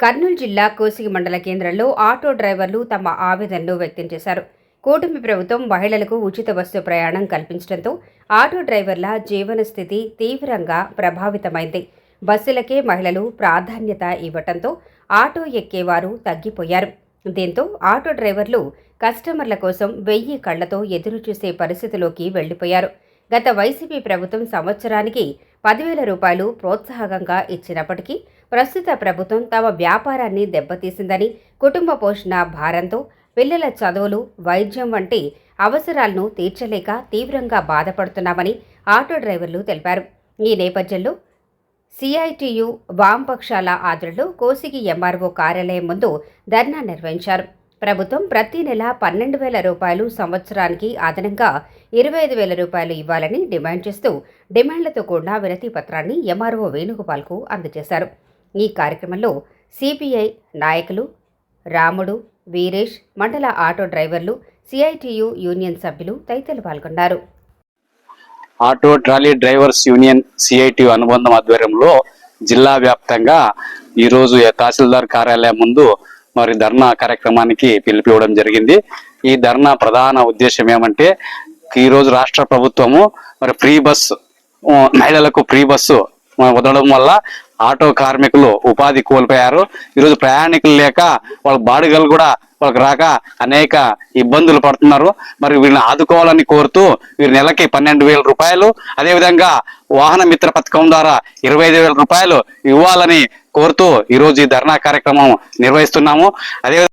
కర్నూలు జిల్లా కోసిగి మండల కేంద్రంలో ఆటో డ్రైవర్లు తమ ఆవేదనలు వ్యక్తం చేశారు. కూటమి ప్రభుత్వం మహిళలకు ఉచిత బస్సు ప్రయాణం కల్పించడంతో ఆటో డ్రైవర్ల జీవన స్థితి తీవ్రంగా ప్రభావితమైంది. బస్సులకే మహిళలు ప్రాధాన్యత ఇవ్వటంతో ఆటో ఎక్కేవారు తగ్గిపోయారు. దీంతో ఆటో డ్రైవర్లు కస్టమర్ల కోసం వెయ్యి కళ్ళతో ఎదురుచూసే పరిస్థితిలోకి వెళ్ళిపోయారు గత వైసీపీ ప్రభుత్వం సంవత్సరానికి పదివేల రూపాయలు ప్రోత్సాహకంగా ఇచ్చినప్పటికీ ప్రస్తుత ప్రభుత్వం తమ వ్యాపారాన్ని దెబ్బతీసిందని కుటుంబ పోషణ భారంతో పిల్లల చదువులు వైద్యం వంటి అవసరాలను తీర్చలేక తీవ్రంగా బాధపడుతున్నామని ఆటో డ్రైవర్లు తెలిపారు. ఈ నేపథ్యంలో సిఐటియు వామపక్షాల ఆధ్వర్యంలో కోసిగి ఎంఆర్ఓ కార్యాలయం ముందు ధర్నా నిర్వహించారు. ప్రభుత్వం ప్రతి నెల పన్నెండు వేల రూపాయలు సంవత్సరానికి అదనంగా ఇరవై ఐదు వేల రూపాయలు ఇవ్వాలని డిమాండ్ చేస్తూ డిమాండ్లతో కూడిన వినతి పత్రాన్ని ఎంఆర్ఓ వేణుగోపాల్కు అందజేశారు. ఈ కార్యక్రమంలో సిపిఐ నాయకులు రాముడు వీరేష్ మండల ఆటో డ్రైవర్లు సిఐటియు యూనియన్ సభ్యులు తదితరులు పాల్గొన్నారు. Auto trolley drivers union CIT అనుబంధం ఆధ్వర్యంలో జిల్లా వ్యాప్తంగా ఈరోజు తహసీల్దార్ కార్యాలయం ముందు మరి ధర్నా కార్యక్రమానికి పిలిపివ్వడం జరిగింది. ఈ ధర్నా ప్రధాన ఉద్దేశం ఏమంటే ఈరోజు రాష్ట్ర ప్రభుత్వము మరి ఫ్రీ బస్ మహిళలకు ఫ్రీ బస్సు వదలడం వల్ల ఆటో కార్మికులు ఉపాధి కోల్పోయారు. ఈరోజు ప్రయాణికులు లేక వాళ్ళ బాడుగలు కూడా వాళ్ళకి రాక అనేక ఇబ్బందులు పడుతున్నారు. మరి వీరిని ఆదుకోవాలని కోరుతూ వీరి నెలకి పన్నెండు వేల రూపాయలు అదేవిధంగా వాహన మిత్ర పథకం ద్వారా ఇరవై ఐదు వేల రూపాయలు ఇవ్వాలని కోరుతూ ఈరోజు ఈ ధర్నా కార్యక్రమం నిర్వహిస్తున్నాము. అదే